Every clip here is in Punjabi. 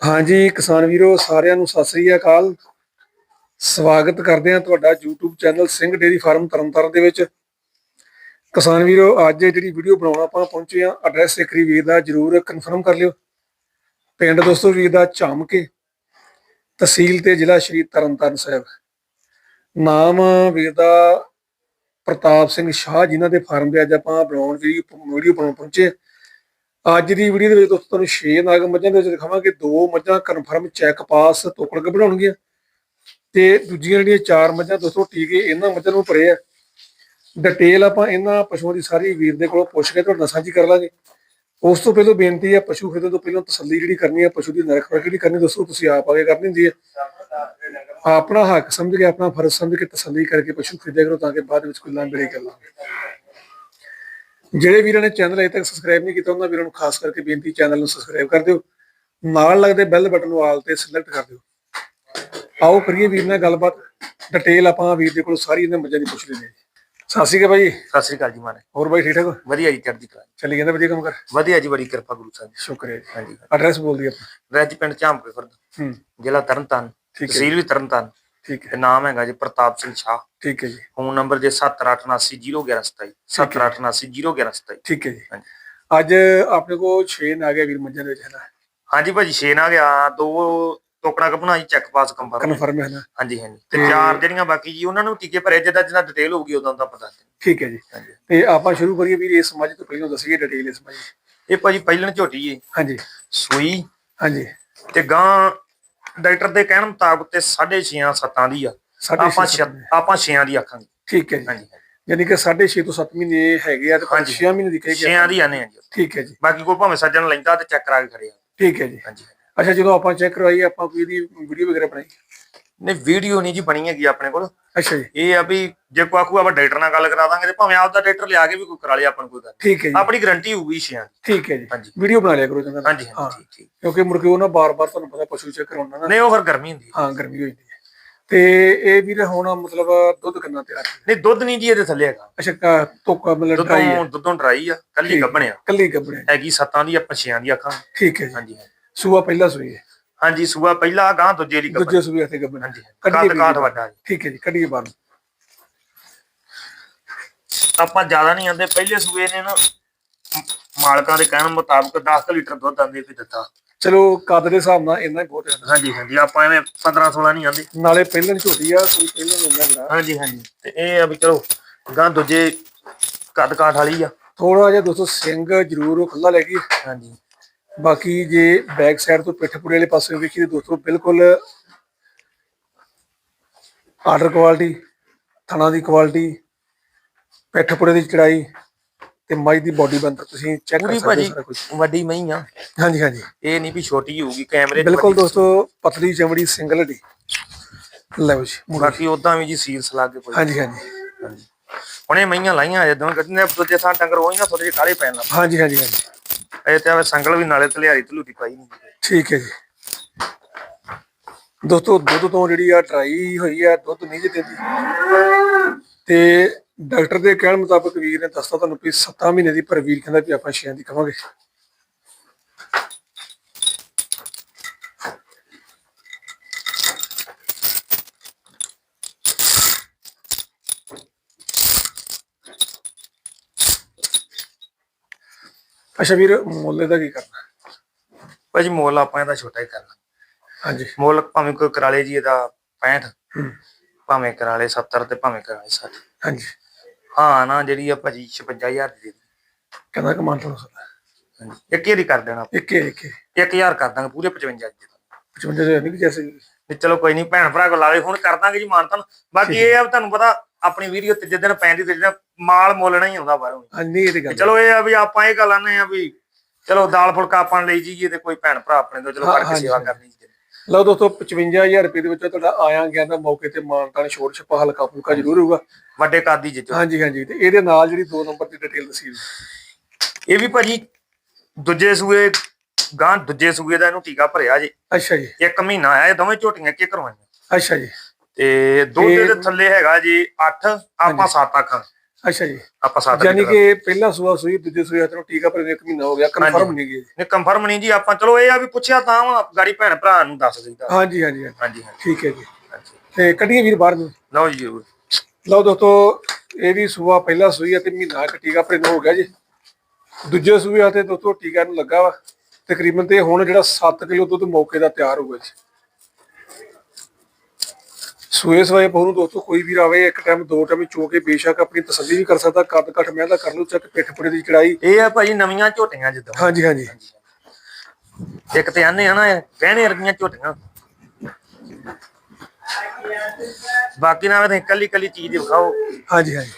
ਹਾਂਜੀ, ਕਿਸਾਨ ਵੀਰੋ, ਸਾਰਿਆਂ ਨੂੰ ਸਤਿ ਸ੍ਰੀ ਅਕਾਲ। ਸਵਾਗਤ ਕਰਦੇ ਹਾਂ ਤੁਹਾਡਾ YouTube channel Singh dairy farm Tarn Taran ਦੇ ਵਿੱਚ। ਕਿਸਾਨ ਵੀਰੋ, ਅੱਜ ਜਿਹੜੀ ਵੀਡੀਓ ਬਣਾਉਣਾ ਆਪਾਂ ਪਹੁੰਚੇ ਆ ਐਡਰੈਸ ਇੱਕਰੀ ਵੀਰ ਦਾ ਜਰੂਰ ਕਨਫਰਮ ਕਰ ਲਿਓ। ਪਿੰਡ ਦੋਸਤੋ ਵੀਰ ਦਾ ਝਾਮਕੇ, ਤਹਿਸੀਲ ਤੇ ਜ਼ਿਲ੍ਹਾ ਸ਼੍ਰੀ ਤਰਨਤਾਰਨ ਸਾਹਿਬ। ਨਾਮ ਵੀਰ ਦਾ ਪ੍ਰਤਾਪ ਸਿੰਘ ਸ਼ਾਹ ਜਿਨ੍ਹਾਂ ਦੇ ਫਾਰਮ ਤੇ ਅੱਜ ਆਪਾਂ ਬਣਾਉਣ ਦੀ ਵੀਡੀਓ ਬਣਾਉਣ ਪਹੁੰਚੇ ਅੱਜ ਦੀ ਵੀਡੀਓ ਦੇ ਵਿੱਚ ਦੋਸਤੋ ਤੁਹਾਨੂੰ 6 ਨਾਗ ਮੱਝਾਂ ਦੇ ਵਿੱਚ ਦਿਖਾਵਾਂਗੇ। ਦੋ ਮੱਝਾਂ ਕਨਫਰਮ ਚੈੱਕ ਪਾਸ ਤੋਕੜ ਕੇ ਬਣਾਉਣਗੀਆਂ। ਤੇ ਦੂਜੀਆਂ ਜਿਹੜੀਆਂ ਚਾਰ ਮੱਝਾਂ ਦੋਸਤੋ ਟੀਕੇ ਇਹਨਾਂ ਮੱਝਾਂ ਨੂੰ ਭਰੇ ਆ। ਡਿਟੇਲ ਆਪਾਂ ਇਹਨਾਂ ਪਸ਼ੂਆਂ ਦੀ ਸਾਰੀ ਵੀਰ ਦੇ ਕੋਲੋਂ ਪੁੱਛ ਕੇ ਤੁਹਾਡੇ ਨਾਲ ਸਾਂਝੀ ਕਰ ਲਾਂਗੇ। ਉਸ ਤੋਂ ਪਹਿਲਾਂ ਬੇਨਤੀ ਹੈ, ਪਸ਼ੂ ਖਰੀਦਣ ਤੋਂ ਪਹਿਲਾਂ ਤਸੱਲੀ ਜਿਹੜੀ ਕਰਨੀ ਹੈ, ਪਸ਼ੂ ਦੀ ਨਰਖ ਜਿਹੜੀ ਕਰਨੀ ਦੋਸਤੋ ਤੁਸੀਂ ਆਪ ਆਗੇ ਕਰਨੀ ਹੁੰਦੀ ਹੈ। ਆਪਣਾ ਹੱਕ ਸਮਝ ਕੇ, ਆਪਣਾ ਫਰਜ਼ ਸਮਝ ਕੇ ਤਸੱਲੀ ਕਰਕੇ ਪਸ਼ੂ ਖਰੀਦਿਆ ਕਰੋ ਤਾਂ ਕਿ ਬਾਅਦ ਵਿੱਚ ਕੋਈ ਲਾਂਭੇੜੀ ਕਰ ਲਾਂਗੇ। ਜਿਹੜੇ ਵੀਰਾਂ ਨੇ ਚੈਨਲ ਅਜੇ ਤੱਕ ਸਬਸਕ੍ਰਾਈਬ ਨਹੀਂ ਕੀਤਾ ਉਹਨਾਂ ਵੀਰਾਂ ਨੂੰ ਖਾਸ ਕਰਕੇ ਬੇਨਤੀ ਚੈਨਲ ਨੂੰ ਸਬਸਕ੍ਰਾਈਬ ਕਰ ਦਿਓ। ਨਾਲ ਲੱਗਦੇ ਬੈਲ ਬਟਨ ਨੂੰ ਆਲ ਤੇ ਸਿਲੈਕਟ ਕਰ ਦਿਓ। ਆਓ ਕਰੀਏ ਵੀਰ ਨਾਲ ਗੱਲਬਾਤ। ਡਿਟੇਲ ਆਪਾਂ ਵੀਰ ਦੇ ਕੋਲ ਸਾਰੀ ਇਹਨਾਂ ਮੱਝਾਂ ਦੀ ਪੁੱਛ ਲੈਂਦੇ ਹਾਂ ਜੀ। ਸਤਿ ਸ਼੍ਰੀ ਅਕਾਲ ਭਾਈ ਸਤਿ ਸ੍ਰੀ ਅਕਾਲ ਜੀ ਮਾਰੇ ਹੋਰ ਬਾਈ ਠੀਕ ਠਾਕ ਹੋ? ਵਧੀਆ ਜੀ ਚੜ੍ਹਦੀ ਕਲਾ ਚੱਲੀ ਜਾਂਦਾ ਵਧੀਆ ਕੰਮ ਕਰ? ਵਧੀਆ ਜੀ ਬੜੀ ਕਿਰਪਾ ਗੁਰੂ ਸਾਹਿਬ ਦੀ। ਸ਼ੁਕਰ ਹੈ ਜੀ। ਹਾਂਜੀ। ਐਡਰੈਸ ਬੋਲ ਦਈਏ ਆਪਾਂ। ਰੈਜ ਪਿੰਡ ਝਾਮਕੇ ਖੁਰਦ ਹੂੰ। ਜ਼ਿਲ੍ਹਾ ਤਰਨਤਾਰਨ। ਤਹਿਸੀਲ ਵੀ ਤਰਨਤਾਰਨ। ਠੀਕ ਹੈ। ਨਾਮ ਹੈਗਾ ਜੀ ਪ੍ਰਤਾਪ ਸਿੰਘ ਸ਼ਾਹ। ਠੀਕ ਹੈ ਜੀ। ਫੋਨ ਨੰਬਰ ਜੇ 7879011127 7879011127 ਠੀਕ ਹੈ ਜੀ। ਅੱਜ ਆਪਣੇ ਕੋਲ 6 ਆ ਗਿਆ ਵੀਰ ਦੇ ਵਿੱਚ ਹੈ ਨਾ? ਹਾਂਜੀ ਭਾਜੀ ਛੇ ਨਾ ਗਿਆ ਦੋ ਟੋਕਣਾ ਕਪਣਾ ਜੀ ਚੈੱਕ ਪਾਸ ਕੰਫਰਮ ਕਨਫਰਮ ਹੈ ਨਾ? ਹਾਂਜੀ ਹਾਂਜੀ। ਤੇ ਚਾਰ ਜਿਹੜੀਆਂ ਬਾਕੀ ਜੀ ਉਹਨਾਂ ਨੂੰ ਟੀਕੇ ਭਰੇ ਜਿੱਦਾਂ ਜਿੱਦਾਂ ਡਿਟੇਲ ਹੋਊਗੀ ਉਦੋਂ ਦਾ ਪਤਾ ਠੀਕ ਹੈ ਜੀ। ਤੇ ਆਪਾਂ ਸ਼ੁਰੂ ਕਰੀਏ ਵੀਰ ਇਸ ਮੱਝ ਤੋਂ ਪਹਿਲਾਂ ਦੱਸੀਏ ਡਿਟੇਲ ਇਸ ਮੱਝ ਦੀ। ਇਹ ਭਾਜੀ ਪਹਿਲਣ ਝੋਟੀ ਏ ਹਾਂਜੀ। ਸੂਈ ਹਾਂਜੀ। ਤੇ ਗਾਂ ਡਾਕਟਰ ਦੇ ਕਹਿਣ ਮੁਤਾਬਕ ਤੇ 6.5 7 ਦੀ ਆ। ਆਪਾਂ ਆਪਾਂ 6 ਦੀ ਆਖਾਂਗੇ। ਠੀਕ ਹੈ ਜੀ। ਹਾਂਜੀ ਯਾਨੀ ਕਿ 6.5 ਤੋਂ 7 ਮਹੀਨੇ ਹੈਗੇ ਆ ਤੇ ਹਾਂਜੀ। 6 ਮਹੀਨੇ ਦੀ ਕਹੇ 6 ਦੀ ਆਨੇ ਆ ਜੀ। ਠੀਕ ਹੈ ਜੀ। ਬਾਕੀ ਕੋਈ ਭਾਵੇਂ ਸੱਜਣ ਲੈਂਦਾ ਤੇ ਚੈੱਕ ਕਰਾ ਕੇ ਖੜੇ ਆ। ਠੀਕ ਹੈ ਜੀ। ਹਾਂਜੀ। ਅੱਛਾ ਜਦੋਂ ਆਪਾਂ ਚੈੱਕ ਕਰਵਾਈ ਆਪਾਂ ਕੋਈ ਇਹਦੀ ਵੀਡੀਓ ਵਗੈਰਾ ਬਣਾਈ? ਨਹੀਂ ਵੀਡੀਓ ਨਹੀਂ ਜੀ ਬਣੀ ਹੈਗੀ ਆਪਣੇ ਕੋਲ। ਅੱਛਾ ਜੀ। ਇਹ ਆ ਵੀ ਜੇ ਕੋਈ ਆਖੂ ਆਪਾਂ ਡਾਕਟਰ ਨਾਲ ਗੱਲ ਕਰਾ ਦਾਂਗੇ ਤੇ ਭਾਵੇਂ ਆਪਦਾ ਡਾਕਟਰ ਲਿਆ ਕੇ ਵੀ ਕੋਈ ਕਰਾ ਲਿਆ ਆਪਾਂ ਨੂੰ ਕੋਈ ਗੱਲ। ਠੀਕ ਹੈ ਜੀ। ਆਪਣੀ ਗਾਰੰਟੀ ਹੋਊਗੀ ਛਿਆਂ ਦੀ। ਠੀਕ ਹੈ ਜੀ। ਹਾਂਜੀ। ਵੀਡੀਓ ਬਣਾ ਲਿਆ ਕਰੋ ਚੰਗਾ। ਹਾਂਜੀ ਹਾਂ। ਠੀਕ ਠੀਕ। ਕਿਉਂਕਿ ਕੇ ਉਹ ਨਾ ਬਾਰ-ਬਾਰ ਤੁਹਾਨੂੰ ਪਤਾ ਪਸ਼ੂ ਚੈੱਕ ਕਰਾਉਣਾ ਨਾ। ਨਹੀਂ ਉਹ ਫਿਰ ਗਰਮੀ ਹੁੰਦੀ ਹੈ। ਹਾਂ ਗਰਮੀ ਹੋ ਜਾਂਦੀ ਹੈ। ਤੇ ਇਹ ਵੀਰ ਹੁਣ ਮਤਲਬ ਦੁੱਧ ਕਿੰਨਾ ਤਿਆਰ? ਨਹੀਂ ਦੁੱਧ ਨਹੀਂ ਜੀ ਇਹਦੇ ਥੱਲੇ ਹੈਗਾ। ਅੱਛਾ ਤੋਕਾ ਮਤਲਬ ਡਰਾਈ ਹੈ। ਦੁੱਧੋਂ ਡਰਾਈ ਆ ਕੱਲੀ ਗੱਭਣਿਆ। ਕੱਲੀ ਕੱਪੜੇ ਹੈਗੀ ਸੱਤਾਂ ਦੀ ਆਪਾਂ ਛਿਆਂ ਦੀ ਆਖਾਂ ਠੀਕ ਹੈ ਹਾਂਜੀ। ਸੂਆ ਪਹਿਲਾ ਸੂਈ ਹੈ। ਹਾਂਜੀ ਸੂਆ ਪਹਿਲਾ ਗਾਂ ਦੂਜੇ ਦੀ ਦੂਜੇ ਸੂਏ ਤੇ ਗੱਬਣ। ਹਾਂਜੀ ਕੱਢੀਏ ਕੱਦ ਕਾਠ ਵੱਡਾ ਜੀ ਠੀਕ ਹੈ ਜੀ ਕੱਢੀਏ ਬਾਹਰ ਆਪਾਂ ਜ਼ਿਆਦਾ ਨਹੀਂ ਆਂਦੇ ਪਹਿਲੇ ਸੂਏ ਨੇ ਨਾ ਮ- ਮਾਲਕਾਂ ਦੇ ਕਹਿਣ ਮੁਤਾਬਕ 10 ਲੀਟਰ ਦੁੱਧ ਆਂਦੇ ਵੀ ਦਿੱਤਾ। ਚਲੋ ਕੱਦ ਦੇ ਹਿਸਾਬ ਨਾਲ ਇੰਨਾ ਹੀ ਬਹੁਤ ਹੈ। ਹਾਂਜੀ ਹਾਂਜੀ ਆਪਾਂ ਐਵੇਂ 15 16 ਨਹੀਂ ਆਂਦੇ ਨਾਲੇ ਪਹਿਲਾਂ ਝੋਟੀ ਆ ਕੋਈ ਪਹਿਲਾਂ ਮਿਲਦਾ ਜਿਹੜਾ। ਹਾਂਜੀ ਹਾਂਜੀ ਤੇ ਇਹ ਆ ਵੀ ਚਲੋ ਗਾਂ ਦੂਜੇ ਕੱਦ ਕਾਠ ਵਾਲੀ ਆ। ਥੋੜਾ ਜਿਹਾ ਦੋਸਤੋ ਸਿੰਘ ਜ਼ਰੂਰ ਉਹ ਖੁੱਲਾ ਲੈ ਗਈ ਹਾਂਜੀ। ਬਾਕੀ ਜੇ ਬੈਕ ਸਾਈਡ ਤੋਂ ਪਿੱਠ ਪੁੜੇ ਵਾਲੇ ਪਾਸੇ ਵੇਖੀਏ ਤਾਂ ਦੋਸਤੋ ਬਿਲਕੁਲ ਆਰਡਰ ਕੁਆਲਿਟੀ ਥਣਾ ਦੀ ਕੁਆਲਿਟੀ ਪਿੱਠ ਪੁੜੇ ਦੀ ਚੜਾਈ ਤੇ ਮੱਝ ਦੀ ਬਾਡੀ ਬੰਦਰ ਤੁਸੀਂ ਚੈੱਕ ਕਰ ਸਕਦੇ ਹੋ ਭਾਜੀ ਸਾਰਾ ਕੁਝ ਵੱਡੀ ਮਹੀਂ ਆ। ਹਾਂਜੀ ਹਾਂਜੀ। ਇਹ ਨਹੀਂ ਵੀ ਛੋਟੀ ਹੋਊਗੀ ਕੈਮਰੇ ਬਿਲਕੁਲ। ਦੋਸਤੋ ਪਤਲੀ ਚਮੜੀ ਸਿੰਗਲ ਹੱਡੀ ਲਓ ਜੀ ਬਾਕੀ ਉਦਾਂ ਵੀ ਜੀ ਸੀਲਸ ਲਾ ਕੇ ਹਾਂਜੀ ਹਾਂਜੀ। ਹੁਣੇ ਮਈਆਂ ਲਾਈਆਂ ਜਦੋਂ ਕੱਢਨੇ ਦੂਜੇ ਥਾਂ ਡੰਗਰ ਹੋਈਆਂ ਥੋੜੇ ਜਿਹੇ ਕਾਲੇ ਪੈਣ ਲੱਗ ਹਾਂਜੀ ਹਾਂਜੀ ਹਾਂਜੀ। ਇਹ ਤੇ ਆਵੇ ਸੰਗਲ ਵੀ ਨਾਲੇ ਤਲਿਆਰੀ ਤਲੂਟੀ ਪਾਈ ਨਹੀਂ ਠੀਕ ਹੈ ਜੀ। ਦੋਸਤੋ, ਦੁੱਧ ਤੋਂ ਜਿਹੜੀ ਆ ਟਰਾਈ ਹੋਈ ਆ, ਦੁੱਧ ਨਹੀਂ ਜੀ। ਦਿੰਦੀ ਤੇ ਡਾਕਟਰ ਦੇ ਕਹਿਣ ਮੁਤਾਬਕ ਵੀਰ ਨੇ ਦੱਸਤਾ ਤੁਹਾਨੂੰ ਵੀ 7 ਮਹੀਨੇ ਦੀ ਪਰ ਵੀਰ ਕਹਿੰਦਾ ਵੀ ਆਪਾਂ ਛੇਆਂ ਦੀ ਕਵਾਂਗੇ ਅੱਛਾ ਵੀਰ ਮੁੱਲ ਦਾ ਕੀ ਕਰਨਾ? ਭਾਜੀ ਮੁੱਲ ਆਪਾਂ ਇਹਦਾ ਛੋਟਾ ਹੀ ਕਰਨਾ। ਹਾਂਜੀ। ਮੁੱਲ ਭਾਵੇਂ ਕੋਈ ਕਰਾਲੇ ਜੀ ਇਹਦਾ 65 ਹੂੰ, ਭਾਵੇਂ ਕਰਾਲੇ 70 ਤੇ ਭਾਵੇਂ ਕਰਾਲੇ 60 ਹਾਂਜੀ। ਹਾਂ ਨਾ ਜਿਹੜੀ ਆ ਭਾਜੀ 56000 ਦੀ ਦੇ। ਕਹਿੰਦਾ ਕਮਾਨ ਤੋਂ ਹਾਂਜੀ। ਇੱਕ ਹੀ ਕਰ ਦੇਣਾ। ਇੱਕ ਇੱਕ 1000 ਕਰ ਦਾਂਗੇ ਪੂਰੇ 55 ਦੀ 55 ਦੇ ਨਹੀਂ ਜੈਸੇ ਚਲੋ ਕੋਈ ਨਹੀਂ ਭੈਣ ਭਰਾ ਕੋਲ ਲਾਵੇ ਹੁਣ ਕਰ ਦਾਂਗੇ ਜੀ ਮਾਨਤਨ ਬਾਕੀ ਇਹ ਆ ਤੁਹਾਨੂੰ ਪਤਾ ਆਪਣੀ ਵੀਡੀਓ ਤੇ ਜਿੱਦਣ ਪੈਂਦੀ ਤੇ ਜਿਹੜਾ ਮਾਲ ਮੁੱਲਣਾ ਹੀ ਆਉਂਦਾ ਬਾਹਰੋਂ ਹਾਂ। ਨਹੀਂ ਇਹ ਤੇ ਗੱਲ ਚਲੋ ਇਹ ਆ ਵੀ ਆਪਾਂ ਇਹ ਗੱਲ ਆਨੇ ਆ ਵੀ ਚਲੋ ਦਾਲ ਫੁਲਕਾ ਆਪਾਂ ਲਈ ਜੀਏ ਤੇ ਕੋਈ ਭੈਣ ਭਰਾ ਆਪਣੇ ਤੋਂ ਚਲੋ ਕਰਕੇ ਹਾਂਜੀ, ਸੇਵਾ ਹਾਂਜੀ। ਕਰਨੀ ਜੀ। ਲਓ ਦੋਸਤੋ 55000 ਰੁਪਏ ਦੇ ਵਿੱਚ ਤੁਹਾਡਾ ਆਇਆ ਗਿਆ ਦਾ ਮੌਕੇ ਤੇ ਮਾਨਤਾਨ ਛੋਟ ਛਪਾ ਹਲਕਾ ਫੁਲਕਾ ਜ਼ਰੂਰ ਹੋਊਗਾ। ਵੱਡੇ ਕਾਦੀ ਜਿੱਚੋ ਹਾਂਜੀ ਹਾਂਜੀ ਤੇ ਇਹਦੇ ਨਾਲ ਜਿਹੜੀ 2 ਨੰਬਰ ਦੀ ਡਿਟੇਲ ਦੱਸੀ ਇਹ ਵੀ ਭਾਜੀ ਦੂਜੇ ਸੂਏ ਗਾਂ ਦੂਜੇ ਸੂਏ ਦਾ ਇਹਨੂੰ ਟੀਕਾ ਭਰਿਆ ਜੀ। ਅੱਛਾ ਜੀ। ਇੱਕ ਮਹੀਨਾ ਆਇਆ ਇਹ ਦੋਵੇਂ ਝੋਟੀਆਂ ਕੀ ਕਰਵਾਈਆਂ? ਅੱਛਾ ਜੀ। ਤੇ ਦੁੱਧ ਦੇ ਥੱਲੇ ਹੈਗਾ ਜੀ 8 ਆਪਾਂ 7 ਆਖਾਂ ਅੱਛਾ ਜੀ। ਆਪਾਂ 7 ਯਾਨੀ ਕਿ ਪਹਿਲਾ ਸੂਆ ਸੂਈ ਦੂਜੇ ਸੂਏ ਹੱਥ ਟੀਕਾ ਪਰ ਇੱਕ ਮਹੀਨਾ ਹੋ ਗਿਆ ਕਨਫਰਮ ਨਹੀਂ ਗਿਆ ਜੀ ਨੇ ਕੰਫਰਮ ਨਹੀਂ ਜੀ ਆਪਾਂ ਚਲੋ ਇਹ ਆ ਵੀ ਪੁੱਛਿਆ ਤਾਂ ਵਾ ਗਾੜੀ ਭੈਣ ਭਰਾ ਨੂੰ ਦੱਸ ਦਈਦਾ। ਹਾਂਜੀ ਹਾਂਜੀ ਹਾਂਜੀ। ਹਾਂਜੀ ਹਾਂਜੀ। ਠੀਕ ਹੈ ਜੀ। ਹਾਂਜੀ। ਤੇ ਕੱਢੀਏ ਵੀਰ ਬਾਹਰ ਨੂੰ। ਲਓ ਜੀ ਜ਼ਰੂਰ। ਲਓ ਦੋਸਤੋ ਇਹ ਵੀ ਸੂਆ ਪਹਿਲਾ ਸੂਈ ਹੈ ਤੇ ਮਹੀਨਾ ਇੱਕ ਟੀਕਾ ਪਰ ਹੋ ਗਿਆ ਜੀ। ਦੂਜੇ ਸੂਏ ਹੱਥੇ ਦੋਸਤੋ ਟੀਕਾ ਨੂੰ ਲੱਗਾ ਵਾ। ਤਕਰੀਬਨ ਤੇ ਹੁਣ ਜਿਹੜਾ 7 ਕਿਲੋ ਦੁੱਧ ਮੌਕੇ ਦਾ ਤਿਆਰ ਹੋਊਗਾ ਜੀ। ਸੂਏ ਸਵਾਏ ਪਹੁ ਨੂੰ ਦੋਸਤੋ ਕੋਈ ਵੀ ਆਵੇ ਇੱਕ ਟਾਈਮ ਦੋ ਟਾਈਮ ਚੋ ਕੇ ਬੇਸ਼ੱਕ ਆਪਣੀ ਤਸੱਲੀ ਵੀ ਕਰ ਸਕਦਾ ਕੱਦ ਘੱਟ ਮੈਂ ਦਾ ਕਰ ਲਓ ਚੱਕ ਪਿੱਠ ਪੁੜੇ ਦੀ ਚੜਾਈ। ਇਹ ਆ ਭਾਜੀ ਨਵੀਆਂ ਝੋਟੀਆਂ ਜਿੱਦਾਂ। ਹਾਂਜੀ ਹਾਂਜੀ। ਇੱਕ ਤੇ ਆਨੇ ਆ ਨਾ ਗਹਿਣੇ ਵਰਗੀਆਂ ਝੋਟੀਆਂ। ਬਾਕੀ ਨਾ ਵੇ ਕੱਲੀ ਕੱਲੀ ਚੀਜ਼ ਵਿਖਾਓ। ਹਾਂਜੀ ਹਾਂਜੀ।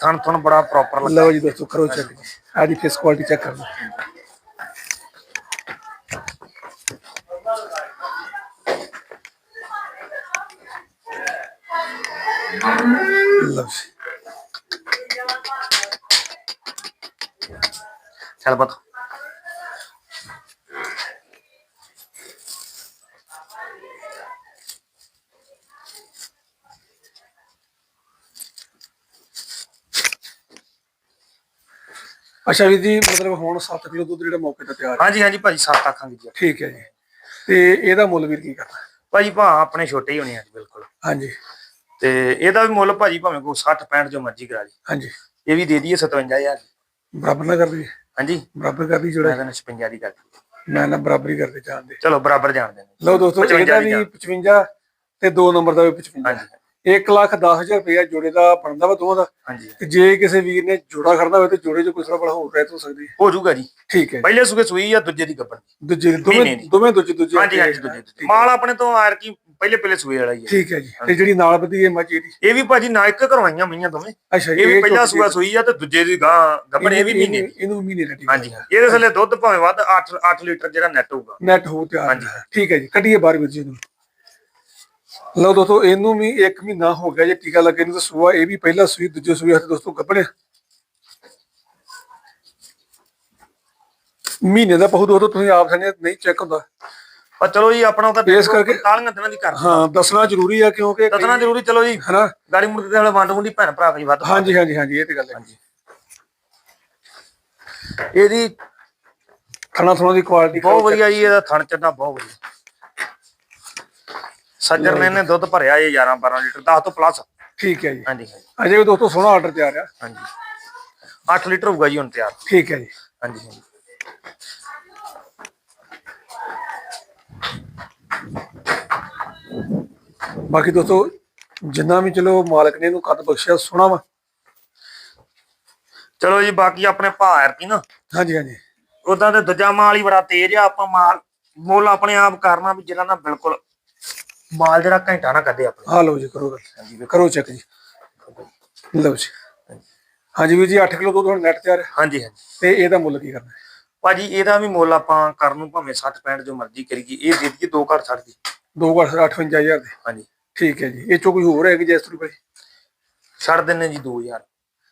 ਥਣ ਥਣ ਬੜਾ ਪ੍ਰੋਪਰ ਲੱਗਾ। ਲਓ ਜੀ ਦੋਸਤੋ ਕਰੋ ਚੈੱਕ। ਆਦੀ ਫੇਸ ਕੁਆਲਿਟੀ ਚੈੱਕ ਕਰ ਲਓ। ਲਓ ਜੀ ਚੱਲ ਬਤ ਅੱਛਾ ਵੀਰ ਜੀ ਮਤਲਬ ਹੁਣ 7 ਕਿਲੋ ਦੁੱਧ ਜਿਹੜਾ ਮੌਕੇ ਤੇ ਤਿਆਰ ਹੈ। ਹਾਂਜੀ ਹਾਂਜੀ ਭਾਜੀ ਸੱਤ ਆਖਾਂਗੇ ਜੀ। ਠੀਕ ਹੈ ਜੀ। ਤੇ ਇਹਦਾ ਮੁੱਲ ਵੀਰ ਕੀ ਕਰਨਾ? ਭਾਜੀ ਭਾ ਆਪਣੇ ਛੋਟੇ ਹੀ ਹੋਣੇ ਆ ਜੀ ਬਿਲਕੁਲ। ਹਾਂਜੀ। ਤੇ ਇਹਦਾ ਵੀ ਮੁੱਲ ਭਾਜੀ ਭਾਵੇਂ ਕੋ 60 65 ਜੋ ਮਰਜ਼ੀ ਕਰਾ ਲਈ ਹਾਂਜੀ। ਇਹ ਵੀ ਦੇ ਦਈਏ 57000 ਬਰਾਬਰ ਨਾ ਕਰ ਦਈਏ? ਹਾਂਜੀ। ਬਰਾਬਰ ਕਰ ਦੀ ਮੈਂ ਜੋੜਾ ਤਾਂ 56 ਦੀ ਕਰ। ਮੈਂ ਨਾ ਬਰਾਬਰੀ ਕਰਦੇ ਚਾਹੁੰਦੇ ਚਲੋ ਬਰਾਬਰ ਜਾਣ ਦੇਣੇ ਲਓ ਦੋਸਤੋ 55 ਇਹਦਾ ਦੀ ਵੀ ਜਾਣ। 55 ਤੇ 2 ਨੰਬਰ ਦਾ ਵੀ 55 ਹਾਂਜੀ। 1 ਲੱਖ 10000 ਰੁਪਇਆ ਜੋੜੇ ਦਾ ਬਣਦਾ ਵਾ ਦੋਵਾਂ ਦਾ। ਹਾਂਜੀ। ਤੇ ਜੇ ਕਿਸੇ ਵੀਰ ਨੇ ਜੋੜਾ ਖੜਨਾ ਹੋਵੇ ਤੇ ਜੋੜੇ 'ਚ ਕੋਈ ਬੜਾ ਹੋਰ ਰਹਿਤ ਹੋ ਸਕਦੀ ਹੈ। ਜਾਊਗਾ ਜੀ। ਠੀਕ ਹੈ ਜੀ। ਪਹਿਲੇ ਸੁਗੇ ਸੂਈ ਆ ਦੂਜੇ ਦੀ ਗੱਬਣ ਦੂਜੇ ਦੋਵੇਂ ਦੀ। ਦੋਵੇਂ ਦੂਜੇ ਦੂਜੇ ਹਾਂਜੀ ਹਾਂਜੀ ਦੂਜੇ ਦੀ। ਮਾਲ ਆਪਣੇ ਤੋਂ ਆਰ ਕੀ ਪਹਿਲੇ ਪਹਿਲੇ ਸੂਏ ਵਾਲਾ ਹੀ ਹੈ। ਠੀਕ ਹੈ ਜੀ। ਤੇ ਜਿਹੜੀ ਨਾਲ ਵਧੀ ਹੈ ਮੱਝ ਇਹਦੀ ਇਹ ਵੀ ਭਾਜੀ ਨਾ ਇੱਕ ਕਰਵਾਈਆਂ ਮਈਆਂ ਦੋਵੇਂ। ਅੱਛਾ ਇਹ ਵੀ ਪਹਿਲਾ ਸੂਆ ਸੂਈ ਆ ਤੇ ਦੂਜੇ ਦੀ ਗਾਂ ਗੱਬਣ ਇਹ ਵੀ ਮਹੀਨੇ। ਇਹਨੂੰ ਮਹੀਨੇ ਦਾ ਹਾਂਜੀ ਇਹਦੇ ਥੱਲੇ ਦੁੱਧ ਭਾਵੇਂ ਵੱਧ 8 8 ਲੀਟਰ ਜਿਹੜਾ ਨੈਟ ਹੋਊਗਾ। ਨੈਟ ਹੋ ਤਿਆਰ ਹਾਂਜੀ। ਠੀਕ ਹੈ ਜੀ ਕੱਢੀਏ ਬਾਹਰ ਵੀਰ ਜੀ ਨੂੰ ਲਓ ਦੋਸਤੋ ਇਹਨੂੰ ਵੀ 1 ਮਹੀਨਾ ਹੋ ਗਿਆ ਜੇ ਟੀਕਾ ਲੱਗੇ ਨੂੰ ਤਾਂ ਸੂਆ ਇਹ ਵੀ ਪਹਿਲਾ ਸੂਈ ਦੂਜੇ ਸੂਏ ਹੱਥ ਦੋਸਤੋ ਗੱਭਣੇ। ਮਹੀਨੇ ਦਾ ਪਹੂ ਦੋਸਤੋ ਤੁਸੀਂ ਆਪ ਸਣੇ ਨਹੀਂ ਚੈੱਕ ਹੁੰਦਾ। ਪਰ ਚਲੋ ਜੀ ਆਪਣਾ ਤਾਂ ਇਸ ਕਰਕੇ- 40 ਦਿਨਾਂ ਦੀ ਕਰ ਹਾਂ ਦੱਸਣਾ ਜ਼ਰੂਰੀ ਆ ਕਿਉਂਕਿ ਦੱਸਣਾ ਜ਼ਰੂਰੀ ਚਲੋ ਜੀ ਹਨਾ? ਗਾੜੀ ਮੁਰਗੇ ਦੇ ਵਾਲੇ ਵੰਡ ਵੰਡੀ ਭੈਣ ਭਰਾ ਵੀ ਵੱਧ ਹਾਂਜੀ ਹਾਂਜੀ ਹਾਂਜੀ ਇਹ ਤੇ ਗੱਲ ਹੈ। ਇਹਦੀ ਖਾਣਾ ਥੋੜਾ ਦੀ ਕੁਆਲਿਟੀ ਬਹੁਤ ਵਧੀਆ ਜੀ ਇਹਦਾ ਥਣ ਚੱਡਾ ਬਹੁਤ ਵਧੀਆ। ਸੱਜਣ ਨੇ ਇਹਨੇ ਦੁੱਧ ਭਰਿਆ ਇਹ 11 12 ਲੀਟਰ 10 ਤੋਂ ਪਲੱਸ ਠੀਕ ਹੈ ਜੀ। ਹਾਂਜੀ ਹਾਂਜੀ, ਅਜੇ ਵੀ ਦੋਸਤੋ ਸੋਹਣਾ ਆਰਡਰ ਤਿਆਰ ਆ। ਹਾਂਜੀ। 8 ਲੀਟਰ ਹੋਊਗਾ ਜੀ ਹੁਣ ਤਿਆਰ। ਠੀਕ ਹੈ ਜੀ। ਹਾਂਜੀ ਹਾਂਜੀ। ਬਾਕੀ ਦੋਸਤੋ ਜਿੰਨਾ ਵੀ ਚਲੋ ਮਾਲਕ ਨੇ ਇਹਨੂੰ ਕੱਦ ਬਖਸ਼ਿਆ ਸੋਹਣਾ ਵਾ। ਚਲੋ ਜੀ ਬਾਕੀ ਆਪਣੇ ਭਾਰ ਕੀ ਨਾ। ਹਾਂਜੀ ਹਾਂਜੀ। ਉਦਾਂ ਤੇ ਦੂਜਾ ਮਾਲ ਹੀ ਬੜਾ ਤੇਜ਼ ਆ ਆਪਾਂ ਮਾਲ ਮੁੱਲ ਆਪਣੇ ਆਪ ਕਰਨਾ ਵੀ ਜਿਹੜਾ ਨਾ ਬਿਲਕੁਲ ਮਾਲ ਜਿਹੜਾ ਘੰਟਾ ਨਾ ਕੱਢੇ ਆਪਣੇ। ਆ ਲਓ ਜੀ ਕਰੋ ਗੱਲ। ਹਾਂਜੀ। ਕਰੋ ਚੈੱਕ ਜੀ। ਲਓ ਜੀ। ਹਾਂਜੀ ਵੀਰ ਜੀ 8 ਕਿਲੋ ਦੁੱਧ ਹੁਣ ਨੈਟ ਤਿਆਰ ਹੈ। ਹਾਂਜੀ ਹਾਂਜੀ। ਤੇ ਇਹਦਾ ਮੁੱਲ ਕੀ ਕਰਨਾ ਹੈ? ਭਾਜੀ ਇਹਦਾ ਵੀ ਮੁੱਲ ਆਪਾਂ ਕਰਨ ਨੂੰ ਭਾਵੇਂ 60 65 ਜੋ ਮਰਜ਼ੀ ਕਰੀਏ ਇਹ ਦੇ ਦਈਏ ਦੋ ਘਰ ਛੱਡ ਦੀ। ਦੋ ਘੱਟ 58000 ਦੇ। ਹਾਂਜੀ। ਠੀਕ ਹੈ ਜੀ। ਇਹ ਚੋਂ ਕੋਈ ਹੋਰ ਹੈ ਕਿ ਜੈਸ ਰੁਪਏ? ਛੱਡ ਦਿੰਨੇ ਜੀ 2000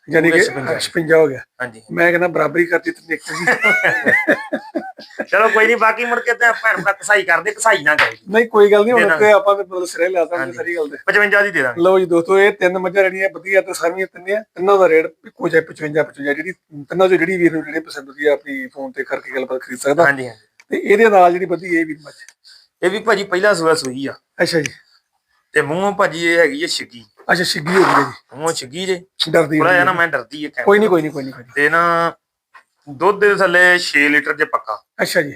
ਯਾਨੀ ਕਿ ਪੂਰੇ 56 56 ਹੋ ਗਿਆ। ਹਾਂਜੀ। ਮੈਂ ਕਹਿੰਦਾ ਬਰਾਬਰੀ ਕਰਤੀ ਤੇ ਨਿਕਲ ਜੀ ਚਲੋ ਕੋਈ ਨਹੀਂ ਬਾਕੀ ਮੁੜ ਕੇ ਤੇ ਭੈਣ ਭਰਾ ਕਸਾਈ ਕਰਦੇ ਕਸਾਈ ਨਾ ਕਰੇ। ਨਹੀਂ ਕੋਈ ਗੱਲ ਨਹੀਂ ਦੇ ਹੁਣ। ਤੇ ਆਪਾਂ ਤੇ ਮਤਲਬ ਸਿਰੇ ਲਾਤਾ ਹਾਂਜੀ। ਸਾਰੀ ਗੱਲ ਦੇ 55 ਦੀ ਦੇ ਦਾਂਗੇ। ਲਓ ਜੀ ਦੋਸਤੋ ਇਹ ਤਿੰਨ ਮੱਝਾਂ ਜਿਹੜੀਆਂ ਵਧੀਆ ਤੇ ਸਾਰੀਆਂ ਤਿੰਨੀਆਂ ਤਿੰਨਾਂ ਦਾ ਰੇਟ ਇੱਕੋ ਜਿਹਾ 55 55 ਜਿਹੜੀ ਤਿੰਨਾਂ ਚੋਂ ਜਿਹੜੀ ਵੀਰ ਨੂੰ ਜਿਹੜੀ ਪਸੰਦ ਹੈ ਆਪਣੀ ਫੋਨ ਤੇ ਕਰਕੇ ਗੱਲਬਾਤ ਖਰੀਦ ਸਕਦਾ। ਹਾਂਜੀ ਹਾਂਜੀ। ਤੇ ਇਹਦੇ ਨਾਲ ਜਿਹੜੀ ਵਧੀਆ ਇਹ ਵੀ ਮੱਝ। ਇਹ ਵੀ ਭਾਜੀ ਪਹਿਲਾ ਸੂਆ ਸੂਈ ਆ। ਅੱਛਾ ਜੀ। ਤੇ ਮੂੰਹੋਂ ਭਾਜੀ ਇਹ ਹੈਗੀ ਹੈ ਛਿੱਗੀ। ਅੱਛਾ ਛਿੱਗੀ ਹੋ ਗਈ ਜੀ। ਮੂੰਹੋਂ ਛਿੱਗੀ ਜੇ। ਡਰਦੀ ਥੋੜਾ ਜਿਹਾ ਨਾ। ਮੈਂ ਡਰਦੀ ਹੈ ਕੋਈ ਨਹੀਂ ਕੋਈ ਨਹੀਂ ਕੋਈ ਨਹੀਂ ਤੇ ਨਾ ਦੁੱਧ ਦੇ ਥੱਲੇ 6 ਲੀਟਰ ਜੇ ਪੱਕਾ। ਅੱਛਾ ਜੀ।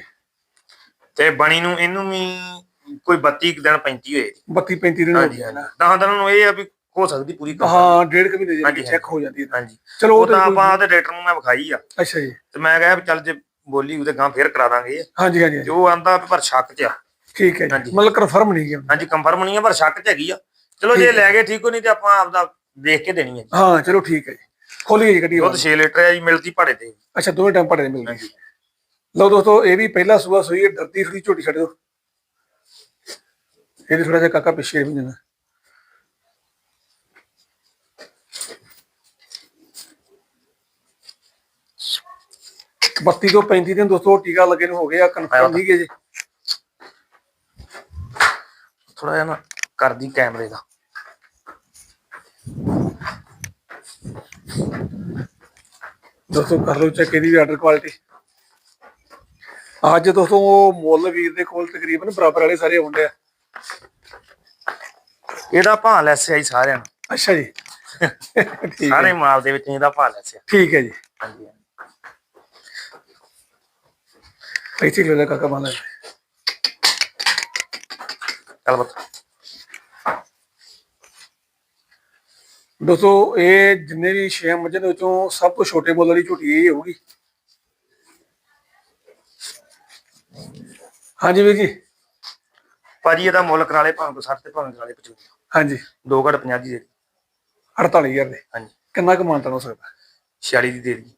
ਤੇ ਬਣੀ ਨੂੰ ਇਹਨੂੰ ਵੀ ਕੋਈ 32 ਕੁ ਦਿਨ 35 ਹੋਏ 32 35 ਦਿਨ ਹੋ ਗਏ ਨਾ 10 ਦਿਨਾਂ ਨੂੰ ਇਹ ਆ ਵੀ ਹੋ ਸਕਦੀ ਪੂਰੀ। ਹਾਂ ਡੇਢ ਕੁ ਮਹੀਨੇ ਜਿਹੜੀ ਚੈੱਕ ਹੋ ਜਾਂਦੀ ਹੈ। ਹਾਂਜੀ। ਚਲੋ ਉਹ ਤਾਂ ਆਪਾਂ ਤੇ ਡਾਕਟਰ ਨੂੰ ਮੈਂ ਵਿਖਾਈ ਆ। ਅੱਛਾ ਜੀ। ਤੇ ਮੈਂ ਕਿਹਾ ਚੱਲ ਜੇ ਬੋਲੀ ਉਹਦੇ ਗਾਂ ਫੇਰ ਕਰਾ ਦਾਂਗੇ। ਹਾਂਜੀ ਹਾਂਜੀ ਉਹ ਆਂਦਾ ਪਰ ਸ਼ੱਕ ਚ ਆ। ਠੀਕ ਹੈ ਜੀ। ਮਤਲਬ ਕਨਫਰਮ ਨਹੀਂ ਗਿਆ ਹਾਂਜੀ ਕੰਫਰਮ ਨਹੀਂ ਆ ਪਰ ਸ਼ੱਕ ਚ ਹੈਗੀ ਆ। ਚਲੋ ਜੇ ਲੈ ਗਏ ਠੀਕ ਹੋ ਨਹੀਂ ਤੇ ਆਪਾਂ ਆਪਦਾ ਦੇਖ ਕੇ ਦੇਣੀ ਹੈ ਜੀ। ਹਾਂ ਚਲੋ ਠੀਕ ਹੈ ਜੀ। ਖੋਲੀਏ ਜੀ ਗੱਡੀ ਦੁੱਧ 6 ਲੀਟਰ ਹੈ ਜੀ ਮਿਲਦੀ ਭਾੜੇ ਤੇ। ਅੱਛਾ ਦੋਵੇਂ ਟਾਈਮ ਪੜੇ ਮਿਲ ਗਏ ਹਾਂਜੀ। ਲਓ ਦੋਸਤੋ ਇਹ ਵੀ ਪਹਿਲਾ ਸੂਆ ਸੂਈ ਹੈ ਡਰਦੀ ਥੋੜੀ ਝੋਟੀ ਛੱਡ ਦਿਓ। ਇਹਦੇ ਥੋੜਾ ਜਿਹਾ ਕਾਕਾ ਪਿੱਛੇ ਵੀ ਜਾਣਾ ਬੱਤੀ ਤੋਂ 35 ਦਿਨ ਦੋਸਤੋ ਟੀਕਾ ਲੱਗੇ ਨੂੰ ਹੋ ਗਿਆ ਕਨਫਰਮ ਨਹੀਂ ਗਏ ਜੀ। ਥੋੜਾ ਜਿਹਾ ਨਾ ਕਰਦੀ ਕੈਮਰੇ ਦਾ। ਦੋਸਤੋ ਕਰ ਲਓ ਚੈੱਕ ਇਹਦੀ ਆਰਡਰ ਕੁਆਲਿਟੀ ਅੱਜ ਦੋਸਤੋ ਮੁੱਲ ਵੀਰ ਦੇ ਕੋਲ ਤਕਰੀਬਨ ਬਰਾਬਰ ਵਾਲੇ ਸਾਰੇ ਹੁੰਦੇ ਆ ਇਹਦਾ ਭਾਅ ਲੈਸਿਆ ਜੀ ਸਾਰਿਆਂ ਨੂੰ। ਅੱਛਾ ਜੀ। ਠੀਕ ਹੈ ਸਾਰੇ ਮਾਲ ਦੇ ਵਿੱਚ ਇਹਦਾ ਭਾਅ ਲੈਸਿਆ ਠੀਕ ਹੈ ਜੀ। ਹਾਂਜੀ। ਇੱਥੇ ਲੈ ਲੈ ਕਾਕਾ ਮਾਲਾ ਚੱਲ ਬਤ ਦੋਸਤੋ ਇਹ ਜਿੰਨੇ ਵੀ ਛੇ ਮੱਝਾਂ ਦੇ ਵਿੱਚੋਂ ਸਭ ਤੋਂ ਛੋਟੇ ਮੁੱਲ ਵਾਲੀ ਝੋਟੀ ਇਹ ਹੋਊਗੀ। ਹਾਂਜੀ ਵੀਰ ਜੀ। ਭਾਜੀ ਇਹਦਾ ਮੁੱਲ ਕਰਾ ਲੇ ਭਾਵੇਂ ਕੋਈ 60 ਤੇ ਭਾਵੇਂ ਕਰਾ ਲੇ 55 ਹਾਂਜੀ। ਦੋ ਘੜ 50 ਦੀ ਦੇ ਦੀ 48000 ਦੇ। ਹਾਂਜੀ। ਕਿੰਨਾ ਕੁ ਮਾਨਤਾ ਹੋ ਸਕਦਾ? 46 ਦੀ ਦੇ ਦੀ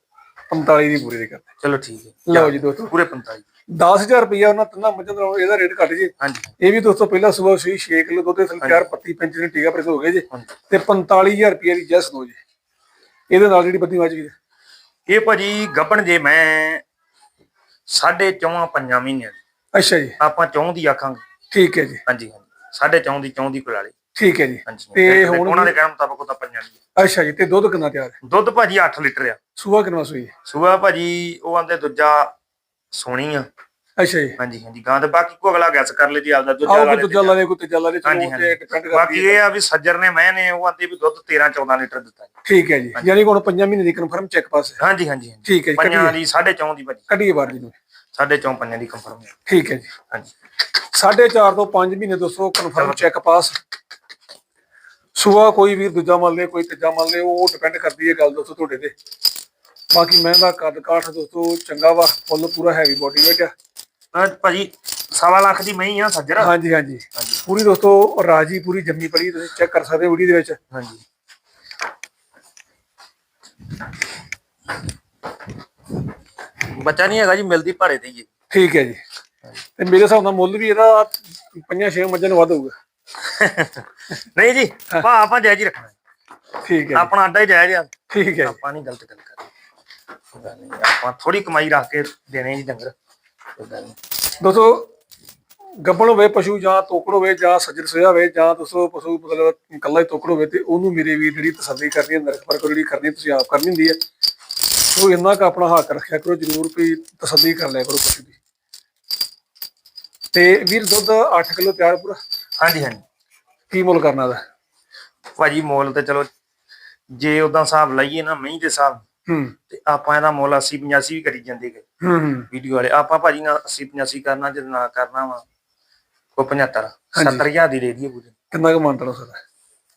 45 ਦੀ ਪੂਰੀ ਦੇ ਕਰਦੇ। ਚਲੋ ਠੀਕ ਹੈ। ਲਓ ਜੀ ਦੋਸਤੋ। ਪੂਰੇ 45 10000 ਰੁਪਇਆ ਉਹਨਾਂ ਤਿੰਨਾਂ ਮੱਝਾਂ ਦਾ ਇਹਦਾ ਰੇਟ ਘੱਟ ਜੀ। ਹਾਂਜੀ। ਇਹ ਵੀ ਦੋਸਤੋ ਪਹਿਲਾਂ ਸਵੇਰ ਸੂਈ 6 ਕਿਲੋ ਦੁੱਧ ਦੇ ਤਿਆਰ ਪੱਤੀ ਪੈਂਚੀ ਟੀਕਾ ਪ੍ਰੈਸ ਹੋ ਗਏ ਜੀ। ਤੇ 45000 ਰੁਪਏ ਦੀ ਜੈਸ ਦੋ ਜੀ। ਇਹਦੇ ਨਾਲ ਜਿਹੜੀ ਬੱਦੀ ਮੱਝ ਵੀ ਹੈ। ਇਹ ਭਾਜੀ ਗੱਬਣ ਜੇ ਮੈਂ ਸਾਢੇ ਚੌਵਾਂ ਪੰਜਾਂ ਮਹੀਨਿਆਂ ਦੀ। ਅੱਛਾ ਜੀ। ਆਪਾਂ ਚੌਂ ਦੀ ਆਖਾਂਗੇ। ਠੀਕ ਹੈ ਜੀ। ਹਾਂਜੀ ਹਾਂਜੀ। ਸਾਢੇ ਚੌਂ ਦੀ ਚੌਂ ਦੀ ਕੁਲਾਲੀ। ਠੀਕ ਹੈ ਜੀ। ਹਾਂਜੀ ਤੇ ਤੇ ਹੁਣ ਉਹਨਾਂ ਦੇ ਕਹਿਣ ਮੁਤਾਬਕ ਉਹ ਤਾਂ ਪੰਜਾਂ ਦੀ ਹੈ। ਅੱਛਾ ਜੀ ਤੇ ਦੁੱਧ ਕਿੰਨਾ ਤਿਆਰ ਹੈ? ਦੁੱਧ ਭਾਜੀ 8 ਲੀਟਰ ਆ। ਸੂਆ ਕਿੰਨਾ ਸੂਈ ਹੈ? ਸੂਆ ਭਾਜੀ ਉਹ ਆਂਦੇ ਦੂਜਾ ਸੋਹਣੀ ਆ। ਅੱਛਾ ਜੀ। ਹਾਂਜੀ ਹਾਂਜੀ ਗਾਂ ਤੇ ਬਾਕੀ ਕੋ ਅਗਲਾ ਗੈਸ ਕਰ ਲਈ ਜੀ ਆਪਦਾ ਦੂਜਾ ਆਓ ਲਾ ਕੋਈ ਦੂਜਾ ਲਾ ਦੇ ਕੋਈ ਤੀਜਾ ਲਾ ਦੇ ਹਾਂਜੀ ਚਲੋ ਹਾਂਜੀ ਤੇ ਡਿਪੈਂਡ ਬਾਕੀ ਕਰਦੀ ਹੈ। ਇਹ ਆ ਵੀ ਸੱਜਰ ਨੇ ਮੈਂ ਨੇ ਉਹ ਆਂਦੇ ਵੀ ਦੁੱਧ 13 14 ਲੀਟਰ ਦਿੱਤਾ ਜੀ। ਠੀਕ ਹੈ ਜੀ। ਯਾਨੀ ਕਿ ਹੁਣ ਪੰਜਾਂ ਮਹੀਨੇ ਦੀ ਕਨਫਰਮ ਚੈੱਕ ਪਾਸ ਹੈ। ਹਾਂਜੀ ਹਾਂਜੀ ਹਾਂਜੀ। ਠੀਕ ਹੈ ਜੀ ਪੰਜਾਂ ਕੱਢੀਏ। ਦੀ ਸਾਢੇ ਚੌਂ ਦੀ ਭਾਜੀ। ਕੱਢੀਏ ਬਾਹਰ ਜੀ ਨੂੰ। ਸਾਢੇ ਚੌਂ ਪੰਜਾਂ ਦੀ ਕੰਫਰਮ ਹੈ। ਠੀਕ ਹੈ ਜੀ। ਹਾਂਜੀ। ਸਾਢੇ ਚਾਰ ਤੋਂ 5 ਮਹੀਨੇ ਦੋਸਤੋ ਕਨਫਰਮ ਚੈੱਕ ਪਾਸ ਸੂਆ ਕੋਈ ਵੀ ਦੂਜਾ ਮੰਨ ਲੇ ਕੋਈ ਤੀਜਾ ਮੰਨ ਲੇ ਉਹ ਡਿਪੈਂਡ ਕਰਦੀ ਹੈ ਗੱਲ ਦੋਸਤੋ ਤੁਹਾਡੇ ਤੇ। ਬਾਕੀ ਮੈਂ ਦਾ ਕੱਦ ਕਾਠ ਦੋਸਤੋ ਚੰਗਾ ਵਾ ਫੁੱਲ ਪੂਰਾ ਹੈਵੀ ਬੋਡੀ ਵੇਟ ਆ। ਅਹ ਭਾਜੀ ਸਵਾ ਲੱਖ ਦੀ ਮਹੀਂ ਆ ਸੱਜਰ। ਹਾਂਜੀ ਹਾਂਜੀ। ਹਾਂਜੀ। ਪੂਰੀ ਦੋਸਤੋ ਰਾਜੀ ਪੂਰੀ ਜੰਮੀ ਪੜੀ ਤੁਸੀਂ ਚੈੱਕ ਕਰ ਸਕਦੇ ਹੋ ਵੀਡੀਓ ਦੇ ਵਿੱਚ। ਹਾਂਜੀ। ਬੱਚਾ ਨਹੀਂ ਹੈਗਾ ਜੀ ਮਿਲਦੀ ਭਾੜੇ ਤੇ ਜੀ ਠੀਕ ਹੈ ਜੀ। ਤੇ ਮੇਰੇ ਹਿਸਾਬ ਨਾਲ ਮੁੱਲ ਵੀ ਇਹਦਾ ਪੰਜਾਂ ਛੇ ਮੱਝਾਂ ਨੂੰ ਵੱਧ ਹੋਊਗਾ। ਨਹੀਂ ਜੀ ਭਾ ਆਪਾਂ ਜਾਇਜ਼ ਹੀ ਰੱਖਣਾ। ਠੀਕ ਹੈ ਆਪਣਾ ਅੱਡਾ ਹੀ ਜਾਇਜ਼ ਆ। ਠੀਕ ਹੈ ਆਪਾਂ ਨਹੀਂ ਗਲਤ ਗੱਲ ਕਰਦੇ। ਆਪਾਂ ਥੋੜੀ ਕਮਾਈ ਰੱਖ ਕੇ ਦੇਣੇ ਜੀ ਡੰਗਰ। ਦੋਸਤੋ ਗੱਬਣ ਹੋਵੇ ਪਸ਼ੂ ਜਾਂ ਤੋਕੜ ਹੋਵੇ ਜਾਂ ਸੱਜਰ ਸੋਇਆ ਹੋਵੇ ਜਾਂ ਦੋਸਤੋ ਪਸ਼ੂ ਮਤਲਬ ਇਕੱਲਾ ਹੀ ਤੋਕੜ ਹੋਵੇ ਤੇ ਉਹਨੂੰ ਮੇਰੇ ਵੀਰ ਜਿਹੜੀ ਤਸੱਲੀ ਕਰਨੀ ਹੈ ਨਰਕ ਪਰ ਜਿਹੜੀ ਕਰਨੀ ਤੁਸੀਂ ਆਪ ਕਰਨੀ ਹੁੰਦੀ ਹੈ। ਸੋ ਇੰਨਾ ਕ ਆਪਣਾ ਹੱਕ ਰੱਖਿਆ ਕਰੋ ਜਰੂਰ ਵੀ ਤਸੱਲੀ ਕਰ ਲਿਆ ਕਰੋ ਪਸ਼ੂ ਦੀ। ਤੇ ਵੀਰ ਦੁੱਧ 8 ਕਿਲੋ ਤਿਆਰ ਪੂਰਾ? ਹਾਂਜੀ ਹਾਂਜੀ। ਕੀ ਮੁੱਲ ਕਰਨਾ ਦਾ ਭਾਜੀ ਮੁੱਲ ਤੇ ਚਲੋ ਜੇ ਉਦਾਂ ਹਿਸਾਬ ਲਾਈਏ ਨਾ ਮਹੀਂ ਦੇ ਹਿਸਾਬ ਹੂੰ। ਤੇ ਆਪਾਂ ਇਹਦਾ ਮੁੱਲ 80 85 ਵੀ ਕਰੀ ਜਾਂਦੇ ਗਏ। ਹੂੰ ਹੂੰ। ਵੀਡੀਓ ਵਾਲੇ ਆਪਾਂ ਭਾਜੀ ਨਾਲ 80 85 ਕਰਨਾ ਜੇ ਨਾ ਕਰਨਾ ਵਾ ਕੋ 75 ਹਾਂਜੀ। 70000 ਦੀ ਦੇ ਦਈਏ ਪੂਰੀ। ਕਿੰਨਾ ਕੁ ਮੰਨਤਾ ਹੋ ਸਕਦਾ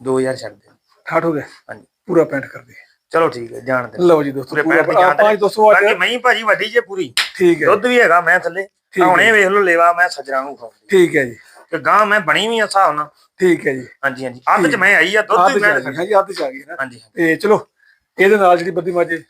2000 ਛੱਡ ਦੇ। ਠਾਠ ਹੋ ਗਿਆ? ਹਾਂਜੀ। ਪੂਰਾ ਪੈਂਟ ਕਰ ਦੇ। ਚਲੋ ਠੀਕ ਹੈ ਜਾਣ ਦੇ। ਲਓ ਜੀ ਦੋਸਤੋ ਪੂਰੇ ਪੈਂਟ ਦੀ ਜਾਣ ਅੱਜ। ਬਾਕੀ ਮਹੀਂ ਭਾਜੀ ਵੱਡੀ ਜੇ ਪੂਰੀ। ਠੀਕ ਹੈ। ਦੁੱਧ ਵੀ ਹੈਗਾ ਮੈਂ ਥੱਲੇ। ਠੀਕ ਹੈ। ਹੁਣੇ ਵੇਖ ਲਓ ਲੇਵਾ ਮੈਂ ਸੱਜਰਾਂ ਨੂੰ ਖਾਉਂਦੀ ਠੀਕ ਹੈ ਜੀ। ਤੇ ਗਾਂ ਮੈਂ ਬਣੀ ਵੀ ਆ ਹਿਸਾਬ ਨਾਲ। ਠੀਕ ਹੈ ਜੀ। ਹਾਂਜੀ ਹਾਂਜੀ। ਅੱਧ ਚ ਮੈਂ ਆਈ ਆ ਦੁੱਧ ਵੀ ਚ ਆ ਮੈਂ ਗਈ ਹਾਂਜੀ ਆਦ ਚ ਆ ਗਈ ਨਾ। ਹਾਂਜੀ ਤੇ ਚਲੋ ਇਹਦੇ ਨਾਲ ਜਿਹੜੀ ਬੱਦੀ ਮਾਜੇ।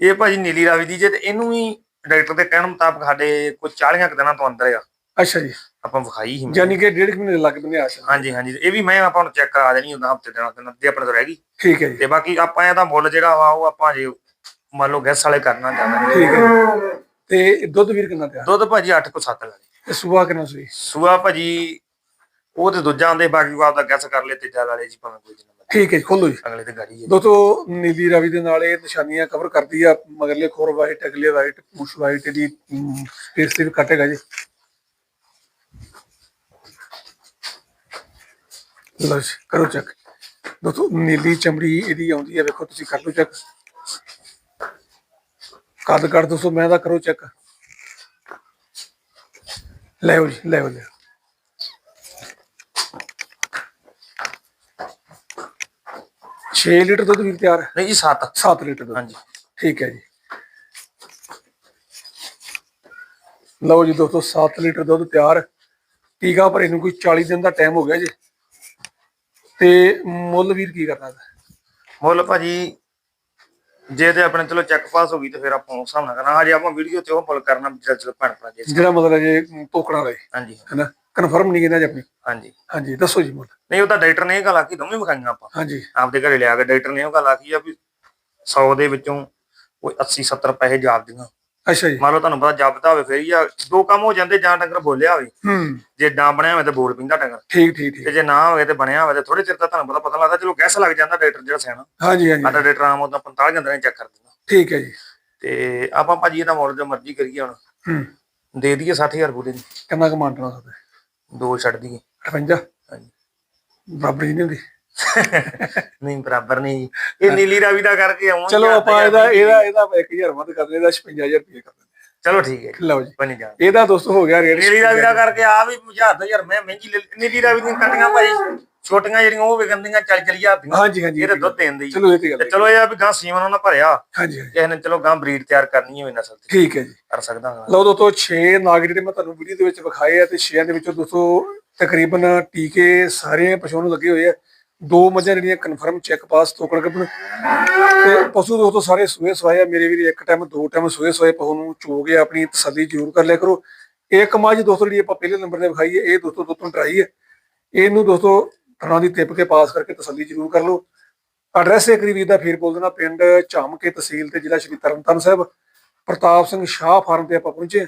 ਇਹ ਭਾਜੀ ਨੀਲੀ ਰਾਵੀ ਦੀ ਜੇ ਤੇ ਇਹਨੂੰ ਵੀ ਡਾਕਟਰ ਦੇ ਕਹਿਣ ਮੁਤਾਬਕ ਸਾਡੇ ਕੋਈ 40 ਕੁ ਦਿਨਾਂ ਤੋਂ ਅੰਦਰ ਆ। ਅੱਛਾ ਜੀ। ਆਪਾਂ ਵਿਖਾਈ ਸੀ ਮੈਂ। ਯਾਨੀ ਕਿ ਡੇਢ ਕੁ ਮਹੀਨੇ ਲੱਗ ਬੰਨੇ ਆਸ਼ਾ ਹਾਂਜੀ ਹਾਂਜੀ। ਇਹ ਵੀ ਮੈਂ ਆਪਾਂ ਨੂੰ ਚੈੱਕ ਕਰਾ ਦੇਣੀ ਹੁੰਦਾ ਹਫ਼ਤੇ ਦਿਨਾਂ ਦਿਨਾਂ ਤੇ ਆਪਣੇ ਤੋਂ ਰਹਿ ਗਈ। ਠੀਕ ਹੈ ਜੀ। ਤੇ ਬਾਕੀ ਆਪਾਂ ਇਹਦਾ ਮੁੱਲ ਜਿਹੜਾ ਵਾ ਉਹ ਆਪਾਂ ਜੇ ਮੰਨ ਲਓ ਗੈਸ ਵਾਲੇ ਕਰਨਾ ਚਾਹੁੰਦੇ ਠੀਕ ਹੈ ਜੀ। ਤੇ ਦੁੱਧ ਵੀਰ ਕਿੰਨਾ ਪਿਆ ਦੁੱਧ ਭਾਜੀ 8 ਕੋ 7 ਲਾ ਤੇ ਸੁਬਾ ਕਿੰਨਾ ਸੂਈ? ਸੂਆ ਭਾਜੀ ਉਹ ਤੇ ਦੂਜਾ ਆਂਦੇ ਬਾਕੀ ਉਹ ਆਪਦਾ ਗੈਸ ਕਰ ਲੈ ਤੇ ਜਾ ਵਾਲੇ ਜੀ ਭਾਵੇਂ ਕੋਈ ਜਿੰਨਾ ਮਰਜ਼ੀ। ਠੀਕ ਹੈ ਖੋਲੋ ਜੀ। ਅਗਲੇ ਤੇ ਗਾੜੀ ਹੈ ਦੋਸਤੋ ਨੀਲੀ ਰਾਵੀ ਦੇ ਨਾਲ ਇਹ ਨਿਸ਼ਾਨੀਆਂ ਕਵਰ ਕਰਦੀ ਆ ਮਗਰਲੇ ਖੋਰ ਵਾਈਟ ਅਗਲੇ ਵਾਈਟ ਪੁਸ਼ ਵਾਈਟ ਦੀ ਫੇਸ ਤੇ ਵੀ ਕੱਟੇਗਾ ਜੀ। ਲਓ ਜੀ ਕਰੋ ਚੈੱਕ ਦੋਸਤੋ ਨੀਲੀ ਚਮੜੀ ਇਹਦੀ ਆਉਂਦੀ ਹੈ ਵੇਖੋ ਤੁਸੀਂ ਕਰ ਲਓ ਚੈੱਕ ਕੱਦ ਕੱਟ ਦੋਸਤੋ ਮੈਂ ਦਾ ਕਰੋ ਚੈੱਕ ਲੈ ਜੀ ਲੈ ਲੈ 6 ਲੀਟਰ ਦੁੱਧ ਵੀ ਤਿਆਰ ਹੈ। ਨਹੀਂ ਜੀ 7 7 ਲੀਟਰ ਦੁੱਧ। ਹਾਂਜੀ। ਠੀਕ ਹੈ ਜੀ। ਲਓ ਜੀ ਦੋਸਤੋ 7 ਲੀਟਰ ਦੁੱਧ ਤਿਆਰ ਟੀਕਾ ਭਰੇ ਨੂੰ ਕੋਈ 40 ਦਿਨ ਦਾ ਟਾਈਮ ਹੋ ਗਿਆ ਜੀ। ਤੇ ਮੁੱਲ ਵੀਰ ਕੀ ਕਰਨਾ ਦਾ ਮੁੱਲ ਭਾਜੀ ਜੇ ਤੇ ਆਪਣੇ ਚਲੋ ਚੈੱਕ ਪਾਸ ਹੋ ਗਈ ਤੇ ਫਿਰ ਆਪਾਂ ਉਸ ਹਿਸਾਬ ਨਾਲ ਕਰਾਂਗੇ ਜੇ ਆਪਾਂ ਵੀਡੀਓ ਤੇ ਉਹ ਮੁੱਲ ਕਰਨਾ ਜਿਹੜਾ ਚਲੋ ਭੈਣ ਭਰਾ ਜੇ ਜਿਹੜਾ ਮਤਲਬ ਜੇ ਟੋਕਣਾ ਰਹੇ। ਹਾਂਜੀ। ਹੈਨਾ? ਕਨਫਰਮ ਨਹੀਂ ਕਹਿੰਦਾ ਜੀ ਆਪਣੀ। ਹਾਂਜੀ। ਹਾਂਜੀ ਦੱਸੋ ਜੀ ਮੁੱਲ ਨਹੀਂ ਉਹ ਤਾਂ ਡਾਕਟਰ ਨੇ ਇਹ ਗੱਲ ਆਖੀ ਦੋਵੇਂ ਵਿਖਾਈਆਂ ਆਪਾਂ। ਹਾਂਜੀ। ਆਪਦੇ ਘਰੇ ਲਿਆ ਕੇ ਡਾਕਟਰ ਨੇ ਉਹ ਗੱਲ ਆਖੀ ਆ ਵੀ 100 ਦੇ ਵਿੱਚੋਂ ਕੋਈ 80 70 ਪੈਸੇ ਜਾਪਦੀਆਂ ਅੱਛਾ ਜੀ। ਮੰਨ ਲਓ ਤੁਹਾਨੂੰ ਪਤਾ ਜੱਬਦਾ ਹੋਵੇ ਫੇਰ ਆ ਦੋ ਕੰਮ ਹੋ ਜਾਂਦੇ ਜਾਂ ਡੰਗਰ ਬੋਲਿਆ ਹੋਵੇ। ਹੂੰ। ਜੇ ਨਾ ਬਣਿਆ ਹੋਵੇ ਤੇ ਬੋਲ ਪਿੰਦਾ ਡੰਗਰ। ਠੀਕ ਠੀਕ ਠੀਕ। ਤੇ ਜੇ ਨਾ ਹੋਵੇ ਤੇ ਬਣਿਆ ਹੋਵੇ ਤੇ ਥੋੜੇ ਚਿਰ ਤੱਕ ਤੁਹਾਨੂੰ ਪਤਾ ਪਤਾ ਲੱਗਦਾ ਚਲੋ ਗੈਸ ਲੱਗ ਜਾਂਦਾ ਡਾਕਟਰ ਜਿਹੜਾ ਸਿਆਣਾ। ਹਾਂਜੀ ਹਾਂਜੀ। ਸਾਡਾ ਡਾਕਟਰ ਆਮ ਉਹਦਾ 45 ਦਿਨਾਂ ਚ ਚੈੱਕ ਕਰ ਦਿੰਦਾ। ਠੀਕ ਹੈ ਜੀ। ਤੇ ਆਪਾਂ ਭਾਜੀ ਇਹਦਾ ਮੋੜ ਜੋ ਮਰਜ਼ੀ ਕਰੀਏ ਹੁਣ। ਹੂੰ। ਦੇ ਦਈਏ 60000 ਪੂਰੇ ਦੀ। ਕਿੰਨਾ ਕੁ ਮਾਨਟਣਾ ਸਕਦੇ ਦੋ ਛੱਡ ਦਈਏ। 58 ਹਾਂਜੀ। ਬਰਾਬਰ ਹੀ ਨਹੀਂ ਹੁੰਦੀ ਨਹੀਂ ਬਰਾਬਰ ਨਹੀਂ ਜੀ। ਇਹ ਨੀਲੀ ਰਾਵੀ ਦਾ ਕਰਕੇ ਆਉਂ ਚਲੋ ਆਪਾਂ ਇਹਦਾ ਇਹਦਾ ਇਹਦਾ 1000 ਵੱਧ ਕਰ ਦਿੰਦੇ ਇਹਦਾ 56000 ਰੁਪਏ ਕਰ ਦਿੰਦੇ। ਚਲੋ ਠੀਕ ਹੈ ਜੀ, ਲਓ ਜੀ। ਕੋਈ ਨਹੀਂ ਜਾ ਇਹਦਾ ਦੋਸਤੋ ਹੋ ਗਿਆ ਰੇਟ ਨੀਲੀ ਰਾਵੀ ਦਾ ਕਰਕੇ ਆ ਵੀ 1000 ਯਾਰ ਮੈਂ ਮਹਿੰਗੀ ਲੈ ਲਈ। ਨੀਲੀ ਰਾਵੀ ਦੀਆਂ ਕੱਟੀਆਂ ਭਾਈ ਛੋਟੀਆਂ ਜਿਹੜੀਆਂ ਉਹ ਵਿਕਣਦੀਆਂ ਚੱਲ ਚੱਲ ਹਜ਼ਾਰ ਦੀਆਂ ਹਾਂਜੀ ਹਾਂਜੀ ਇਹ ਤਾਂ ਦੁੱਧ ਦੇਣ ਦੀ ਚਲੋ ਇਹ ਤੇ ਗੱਲ ਤੇ ਹੈ। ਚਲੋ ਇਹ ਆ ਵੀ ਗਾਂ ਸੀਮਨ ਉਹਨਾਂ ਭਰਿਆ। ਹਾਂਜੀ ਹਾਂਜੀ। ਕਿਸੇ ਨੇ ਚਲੋ ਗਾਂ ਬਰੀਡ ਤਿਆਰ ਕਰਨੀ ਹੋਵੇ ਨਸਲ ਤੇ। ਠੀਕ ਹੈ ਜੀ। ਕਰ ਸਕਦਾ ਹਾਂ। ਲਓ ਦੋਸਤੋ 6 ਨਾਗ ਜਿਹੜੇ ਮੈਂ ਤੁਹਾਨੂੰ ਵੀਡੀਓ ਦੇ ਵਿੱਚ ਵਿਖਾਏ ਆ ਤੇ 6 ਦੇ ਵਿੱਚੋਂ ਦੋਸਤੋ ਤਕਰੀਬਨ ਟੀਕੇ ਸਾਰੇ ਪਸ਼ੂਆਂ ਨੂੰ ਲੱਗੇ ਹੋਏ ਆ। ਦੋ ਮੱਝਾਂ ਜਿਹੜੀਆਂ ਕਨਫਰਮ ਚੈੱਕ ਪਾਸ ਤੋਕੜ ਕੱਪਣ ਤੇ ਪਸ਼ੂ ਦੋਸਤੋ ਸਾਰੇ ਸੂਏ ਸਵਾਏ ਮੇਰੇ ਵੀਰ ਇੱਕ ਟਾਈਮ ਦੋ ਟਾਈਮ ਸੂਏ ਸਵਾਏ, ਪਸ਼ੂ ਨੂੰ ਚੋ ਕੇ ਆਪਣੀ ਤਸੱਲੀ ਜ਼ਰੂਰ ਕਰ ਲਿਆ ਕਰੋ। ਇੱਕ ਮੱਝ ਦੋਸਤੋ ਜਿਹੜੀ ਆਪਾਂ ਪਹਿਲੇ ਨੰਬਰ ਤੇ ਵਿਖਾਈ ਹੈ, ਇਹ ਦੋਸਤੋ ਦੋਸਤੋਂ ਡਰਾਈ ਹੈ। ਇਹਨੂੰ ਦੋਸਤੋ ਥਣਾ ਦੀ ਟਿਪ ਕੇ ਪਾਸ ਕਰਕੇ ਤਸੱਲੀ ਜ਼ਰੂਰ ਕਰ ਲਓ। ਐਡਰੈਸ ਇੱਕ ਵੀਰ ਦਾ ਫੇਰ ਬੋਲ ਦੇਣਾ, ਪਿੰਡ ਝਾਮਕੇ ਤਹਿਸੀਲ ਤੇ ਜ਼ਿਲ੍ਹਾ ਸ਼੍ਰੀ ਤਰਨਤਾਰਨ ਸਾਹਿਬ। ਪ੍ਰਤਾਪ ਸਿੰਘ ਸ਼ਾਹ ਫਾਰਮ ਤੇ ਆਪਾਂ ਪਹੁੰਚੇ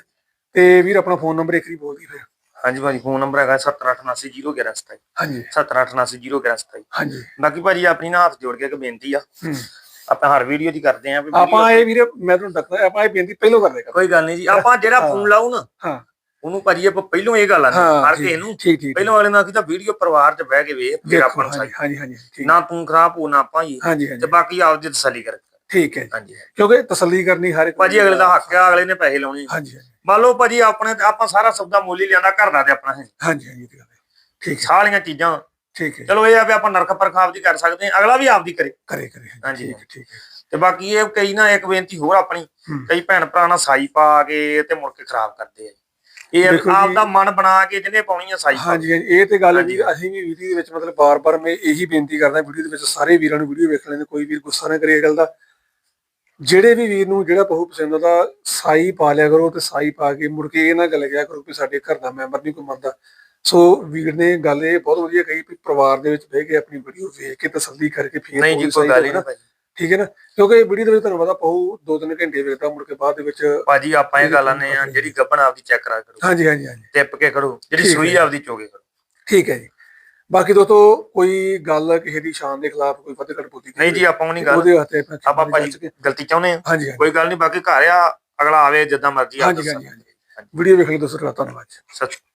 ਤੇ ਵੀਰ, ਆਪਣਾ ਫੋਨ ਨੰਬਰ ਇੱਕ ਵਾਰੀ ਬੋਲ ਦੀ ਫਿਰ। ਹਾਂਜੀ ਭਾਜੀ ਫੋਨ ਨੰਬਰ ਹੈਗਾ 7888011127 ਹਾਂਜੀ। 7888011127 ਹਾਂਜੀ। ਬਾਕੀ ਭਾਜੀ ਆਪਣੀ ਨਾ ਹੱਥ ਜੋੜ ਕੇ ਇੱਕ ਬੇਨਤੀ ਆ। ਆਪਾਂ ਹਰ ਵੀਡੀਓ ਹੀ ਕਰਦੇ ਆਂ ਆਪਾਂ ਇਹ ਵੀਰ ਮੈਂ ਤੁਹਾਨੂੰ ਦੱਸਦਾ ਆਪਾਂ ਇਹ ਬੇਨਤੀ ਪਹਿਲੋਂ ਕਰਦੇ ਕਰ ਕੋਈ ਗੱਲ ਨਹੀਂ ਜੀ ਆਪਾਂ ਜਿਹੜਾ ਫੋਨ ਲਾਉ ਨਾ ਹਾਂ। ਉਹਨੂੰ ਭਾਜੀ ਆਪਾਂ ਪਹਿਲੋਂ ਇਹ ਗੱਲ ਆ ਹਰ ਠੀਕ- ਕਿਸੇ ਨੂੰ। ਠੀਕ ਠੀਕ ਪਹਿਲੋਂ ਵਾਲੇ ਨਾਲ ਕੀਤਾ ਵੀਡੀਓ ਪਰਿਵਾਰ 'ਚ ਬਹਿ ਕੇ ਵੇਖ ਫਿਰ ਆਪਾਂ ਨੂੰ ਹਾਂਜੀ ਹਾਂਜੀ ਨਾ ਤੂੰ ਖਰਾਬ ਹੋ ਨਾ ਆਪਾਂ ਹੀ ਤੇ ਬਾਕੀ ਆਪ ਦੀ ਤਸੱਲੀ ਕਰ। ਠੀਕ ਹੈ ਹਾਂਜੀ ਕਿਉਂਕਿ ਤਸੱਲੀ ਕਰਨੀ ਹਰ ਇੱਕ ਭਾਜੀ ਅਗਲੇ ਦਾ ਹੱਕ ਆ ਅਗਲੇ ਨੇ ਪੈਸੇ ਲਾਉਣੇ। ਹਾਂਜੀ ਮੰਨ ਲਓ ਭਾਜੀ ਆਪਣੇ ਆਪਾਂ ਸਾਰਾ ਸੌਦਾ ਮੁੱਲ ਹੀ ਲਿਆਂਦਾ ਘਰ ਦਾ ਤੇ ਆਪਣਾ ਹੈ ਹਾਂਜੀ ਹਾਂਜੀ। ਠੀਕ ਸਾਰੀਆਂ ਚੀਜ਼ਾਂ। ਠੀਕ ਹੈ ਚਲੋ ਇਹ ਆ ਵੀ ਆਪਾਂ ਨਰਕ ਪਰਖਾਵ ਦੀ ਕਰ ਸਕਦੇ ਹਾਂ ਅਗਲਾ ਵੀ ਆਪਦੀ ਕਰੇ। ਕਰੇ ਕਰੇ ਹਾਂਜੀ। ਠੀਕ ਹੈ ਤੇ ਬਾਕੀ ਇਹ ਕਈ ਨਾ ਇੱਕ ਬੇਨਤੀ ਹੋਰ ਆਪਣੀ। ਕਈ ਭੈਣ ਭਰਾ ਨਾਲ ਸਾਈ ਪਾ ਕੇ ਤੇ ਮੁੜ ਕੇ ਖਰਾਬ ਕਰਦੇ ਆ ਇਹ ਆਪ ਦਾ ਮਨ ਬਣਾ ਕੇ ਜਿਹਨੇ ਪਾਉਣੀ ਆ ਸਾਈ ਹਾਂਜੀ ਹਾਂਜੀ ਇਹ ਤੇ ਗੱਲ ਹੈ ਜੀ। ਅਸੀਂ ਵੀ ਵੀਡੀਓ ਦੇ ਵਿੱਚ ਮਤਲਬ ਬਾਰ-ਬਾਰ ਮੈਂ ਇਹੀ ਬੇਨਤੀ ਕਰਦਾ ਵੀਡੀਓ ਦੇ ਵਿੱਚ ਸਾਰੇ ਵੀਰਾਂ ਨੂੰ ਵੀਡੀਓ ਵੇਖ ਲੈਂਦੇ ਕੋਈ ਵੀਰ ਗੁੱਸਾ ਨਾ ਕਰੇ ਇਹ ਗੱਲ ਦਾ। ਜਿਹੜੇ ਵੀ ਵੀਰ ਨੂੰ ਜਿਹੜਾ ਪਹੂ ਪਸੰਦ ਆਉਂਦਾ ਸਾਈ ਪਾ ਲਿਆ ਕਰੋ ਤੇ ਸਾਈ ਪਾ ਕੇ ਮੁੜ ਕੇ ਇਹ ਨਾ ਗੱਲ ਕਿਹਾ ਕਰੋ ਕਿ ਸਾਡੇ ਘਰ ਦਾ ਮੈਂਬਰ ਨਹੀਂ ਕੋਈ ਮੰਨਦਾ। ਸੋ ਵੀਰ ਨੇ ਗੱਲ ਇਹ ਬਹੁਤ ਵਧੀਆ ਕਹੀ ਵੀ ਪਰਿਵਾਰ ਦੇ ਵਿੱਚ ਬਹਿ ਕੇ ਆਪਣੀ ਵੀਡੀਓ ਵੇਖ ਕੇ ਤਸੱਲੀ ਕਰਕੇ ਫਿਰ ਨਹੀਂ ਜੀ ਕੋਈ ਗੱਲ। ਨਹੀਂ ਠੀਕ ਹੈ ਨਾ? ਕਿਉਂਕਿ ਵੀਡੀਓ ਦੇ ਵਿੱਚ ਤੁਹਾਨੂੰ ਪਤਾ ਦੋ ਤਿੰਨ ਘੰਟੇ ਵੇਖਦਾ ਮੁੜ ਕੇ ਬਾਅਦ ਦੇ ਵਿੱਚ ਭਾਜੀ ਆਪਾਂ ਇਹ ਗੱਲ ਆਨੇ ਆ ਜਿਹੜੀ ਗੱਬਣ ਆਪਦੀ ਚੈੱਕ ਕਰਾ ਕਰੋ। ਹਾਂਜੀ ਹਾਂਜੀ ਹਾਂਜੀ। ਟਿਪ ਕੇ ਖੜੋ ਜਿਹੜੀ ਸੂਈ। ਆਪਦੀ ਚੋਗੇ ਕਰੋ। ਠੀਕ ਹੈ ਜੀ। ਬਾਕੀ ਦੋਸਤੋ ਕੋਈ ਗੱਲ ਕਿਸੇ ਦੀ ਸ਼ਾਨ ਦੇ ਖਿਲਾਫ ਕੋਈ ਫਤਿਹ ਕਟਪੁੱਤੀ ਨਹੀਂ ਜੀ ਆਪਾਂ ਉਹ ਨਹੀਂ ਗੱਲ ਉਹਦੇ ਹੱਥੇ ਆਪਾਂ ਭਾਜੀ ਗਲਤੀ ਚਾਹੁੰਦੇ ਆ ਹਾਂਜੀ ਕੋਈ ਗੱਲ ਨਹੀਂ ਬਾਕੀ ਘਰ ਆ ਅਗਲਾ ਆਵੇ ਜਿੱਦਾਂ ਮਰਜ਼ੀ ਆ ਹਾਂਜੀ ਹਾਂਜੀ ਵੀਡੀਓ ਵੇਖ ਲਈ ਦੋਸਤੋ ਧੰਨਵਾਦ ਸੱਚ